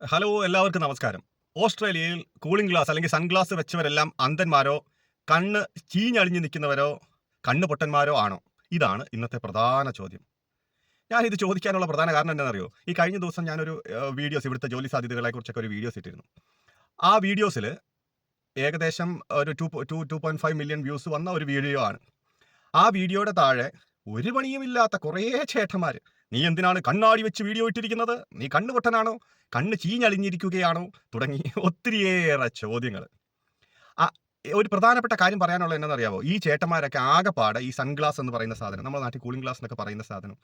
Hello എല്ലാവർക്കും നമസ്കാരം. ഓസ്ട്രേലിയയിൽ കൂളിംഗ് ഗ്ലാസ് അല്ലെങ്കിൽ സൺഗ്ലാസ് വെച്ചവരെല്ലാം അന്ധന്മാരോ കണ്ണ് ചീഞ്ഞളിഞ്ഞ് നിൽക്കുന്നവരോ കണ്ണ് പൊട്ടന്മാരോ ആണോ? ഇതാണ് ഇന്നത്തെ പ്രധാന ചോദ്യം. ഞാൻ ഇത് ചോദിക്കാനുള്ള പ്രധാന കാരണം എന്താണെന്നറിയോ? ഈ കഴിഞ്ഞ ദിവസം ഞാനൊരു വീഡിയോസ് ഇവിടുത്തെ ജോലി സാധ്യതകളെ കുറിച്ചൊക്കെ ഒരു വീഡിയോസ് ഇട്ടിരുന്നു. ആ വീഡിയോസിൽ ഏകദേശം ഒരു two two two point five million views വന്ന ഒരു വീഡിയോ ആണ്. ആ വീഡിയോയുടെ താഴെ ഒരു പണിയുമില്ലാത്ത കുറേ ചേട്ടന്മാർ നീ എന്തിനാണ് കണ്ണാടി വെച്ച് വീഡിയോ ഇട്ടിരിക്കുന്നത്? നീ കണ്ണുപൊട്ടനാണോ കണ്ണ് ചീഞ്ഞളിഞ്ഞിരിക്കുകയാണോ തുടങ്ങി ഒത്തിരിയേറെ ചോദ്യങ്ങൾ ഒരു പ്രധാനപ്പെട്ട കാര്യം പറയാനുള്ളത് എന്നറിയാവോ ഈ ചേട്ടന്മാരൊക്കെ ആകെപ്പാടെ ഈ സൺഗ്ലാസ് എന്ന് പറയുന്ന സാധനം നമ്മുടെ നാട്ടിൽ കൂളിംഗ് ഗ്ലാസ് എന്നൊക്കെ പറയുന്ന സാധനം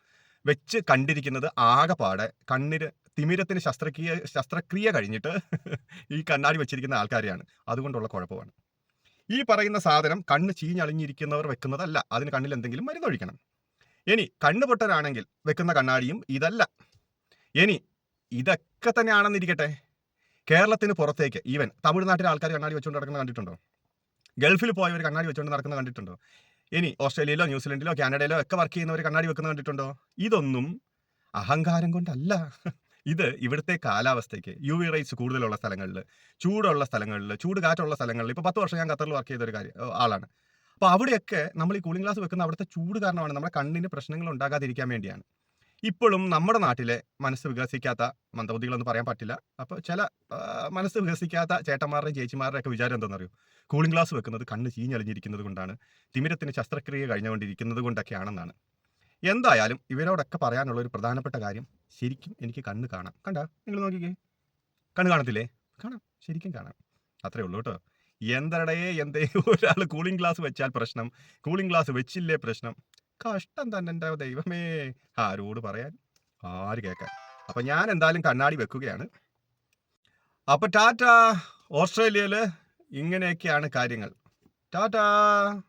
വെച്ച് കണ്ടിരിക്കുന്നത് ആകെപ്പാടെ കണ്ണിന് തിമിരത്തിന് ശസ്ത്രക്രിയ ശസ്ത്രക്രിയ കഴിഞ്ഞിട്ട് ഈ കണ്ണാടി വെച്ചിരിക്കുന്ന ആൾക്കാരെയാണ്. അതുകൊണ്ടുള്ള കുഴപ്പമാണ്. ഈ പറയുന്ന സാധനം കണ്ണ് ചീഞ്ഞളിഞ്ഞിരിക്കുന്നവർ വെക്കുന്നതല്ല. അതിന് കണ്ണിൽ എന്തെങ്കിലും മരുന്നൊഴിക്കണം. ഇനി കണ്ണുപൊട്ടനാണെങ്കിൽ വെക്കുന്ന കണ്ണാടിയും ഇതല്ല. ഇനി ഇതൊക്കെ തന്നെയാണെന്നിരിക്കട്ടെ. കേരളത്തിന് പുറത്തേക്ക് ഈവൻ തമിഴ്നാട്ടിലെ ആൾക്കാർ കണ്ണാടി വെച്ചുകൊണ്ട് നടക്കുന്നത് കണ്ടിട്ടുണ്ടോ? ഗൾഫിൽ പോയവർ കണ്ണാടി വെച്ചുകൊണ്ട് നടക്കുന്നത് കണ്ടിട്ടുണ്ടോ? ഇനി ഓസ്ട്രേലിയയിലോ ന്യൂസിലൻഡിലോ കാനഡയിലോ ഒക്കെ വർക്ക് ചെയ്യുന്നവർ കണ്ണാടി വെക്കുന്ന കണ്ടിട്ടുണ്ടോ? ഇതൊന്നും അഹങ്കാരം കൊണ്ടല്ല. ഇത് ഇവിടുത്തെ കാലാവസ്ഥയ്ക്ക് യു വി റൈറ്റ്സ് കൂടുതലുള്ള സ്ഥലങ്ങളിൽ ചൂടുള്ള സ്ഥലങ്ങളിൽ ചൂട് കാറ്റുള്ള സ്ഥലങ്ങളിൽ ഇപ്പോൾ പത്ത് വർഷം ഞാൻ ഖത്തറിൽ വർക്ക് ചെയ്ത ഒരു കാര്യം ആളാണ്. അപ്പോൾ അവിടെയൊക്കെ നമ്മൾ ഈ കൂളിംഗ് ഗ്ലാസ് വെക്കുന്ന അവിടുത്തെ ചൂട് കാരണമാണ് നമ്മുടെ കണ്ണിന് പ്രശ്നങ്ങൾ ഉണ്ടാകാതിരിക്കാൻ വേണ്ടിയാണ്. ഇപ്പോഴും നമ്മുടെ നാട്ടിലെ മനസ്സ് വികസിക്കാത്ത മന്ദബുദ്ധികളൊന്നും പറയാൻ പറ്റില്ല. അപ്പോൾ ചില മനസ്സ് വികസിക്കാത്ത ചേട്ടന്മാരുടെയും ചേച്ചിമാരുടെയും ഒക്കെ വിചാരം എന്താണെന്നറിയോ? കൂളിംഗ് ഗ്ലാസ് വെക്കുന്നത് കണ്ണ് ചീഞ്ഞളിഞ്ഞിരിക്കുന്നത് കൊണ്ടാണ് തിമിരത്തിന് ശസ്ത്രക്രിയ കഴിഞ്ഞുകൊണ്ടിരിക്കുന്നത് കൊണ്ടൊക്കെയാണെന്നാണ്. എന്തായാലും ഇവരോടൊക്കെ പറയാനുള്ള ഒരു പ്രധാനപ്പെട്ട കാര്യം ശരിക്കും എനിക്ക് കണ്ണ് കാണാം. കണ്ട? നിങ്ങൾ നോക്കിക്കേ. കണ്ണ് കാണത്തില്ലേ? കാണാം. ശരിക്കും കാണാം. അത്രേ ഉള്ളൂ കേട്ടോ. എന്തടേ എന്തേ ഒരാൾ കൂളിംഗ് ഗ്ലാസ് വെച്ചാൽ പ്രശ്നം. കൂളിംഗ് ഗ്ലാസ് വെച്ചില്ലേ പ്രശ്നം. കഷ്ടം തന്നെ എന്റെ ദൈവമേ. ആരോട് പറയാൻ? ആര് കേൾക്കാൻ? അപ്പം ഞാൻ എന്തായാലും കണ്ണാടി വെക്കുകയാണ്. അപ്പോൾ ടാറ്റ ഓസ്ട്രേലിയയിൽ ഇങ്ങനെയൊക്കെയാണ് കാര്യങ്ങൾ. ടാറ്റാ!